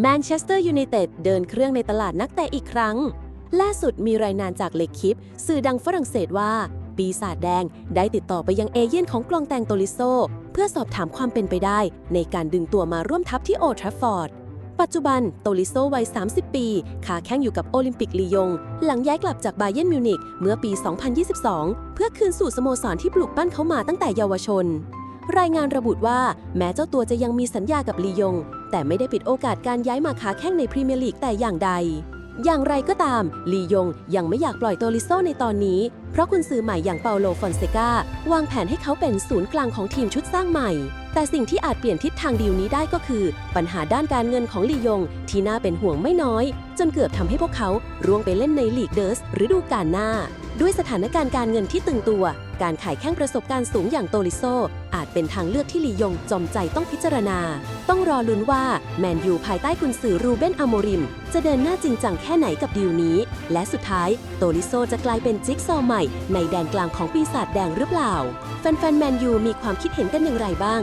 แมนเชสเตอร์ยูไนเต็ดเดินเครื่องในตลาดนักเตะอีกครั้ง ล่าสุดมีรายงานจากเลคิป สื่อดังฝรั่งเศสว่า ปีศาจแดงได้ติดต่อไปยังเอเย่นของกลองแตงโตลิโซ เพื่อสอบถามความเป็นไปได้ ในการดึงตัวมาร่วมทัพที่โอทราฟฟอร์ด ปัจจุบันโตลิโซวัย 30 ปีขาแข้งอยู่กับโอลิมปิกลียง หลังย้ายกลับจากบาเยิร์นมิวนิกเมื่อปี 2022 เพื่อคืนสู่สโมสรที่ปลูกปั้นเขามาตั้งแต่เยาวชน รายงานระบุว่าแม้เจ้าตัวจะยังมีสัญญากับลียง แต่ไม่ได้ปิดโอกาสการย้ายมาขาแข้งในพรีเมียร์ลีกแต่อย่างใด อย่างไรก็ตาม ลียงยังไม่อยากปล่อยโตลิโซในตอนนี้ เพราะคุณซื้อใหม่อย่างเปาโลฟอนเซกาวางแผนให้เขาเป็นศูนย์กลางของทีมชุดสร้างใหม่ แต่สิ่งที่อาจเปลี่ยนทิศทางดีลนี้ได้ก็คือ ปัญหาด้านการเงินของลียง ที่น่าเป็นห่วงไม่น้อย จนเกือบทำให้พวกเขาร่วงไปเล่นในลีกเดิร์สฤดูกาลหน้า ด้วยสถานการณ์การเงินที่ตึงตัว การขายแข้งประสบการณ์สูงอย่างโตลิโซ อาจเป็นทางเลือกที่ลียงจอมใจต้องพิจารณา ต้องรอลุ้นว่าแมนยูภายใต้กุนซือรูเบนอโมริม จะเดินหน้าจริงจังแค่ไหนกับดีลนี้ และสุดท้ายโตลิโซจะกลายเป็นจิ๊กซอใหม่ ในแดนกลางของปีศาจแดงหรือเปล่า แฟนๆแมนยูมีความคิดเห็นกันอย่างไรบ้าง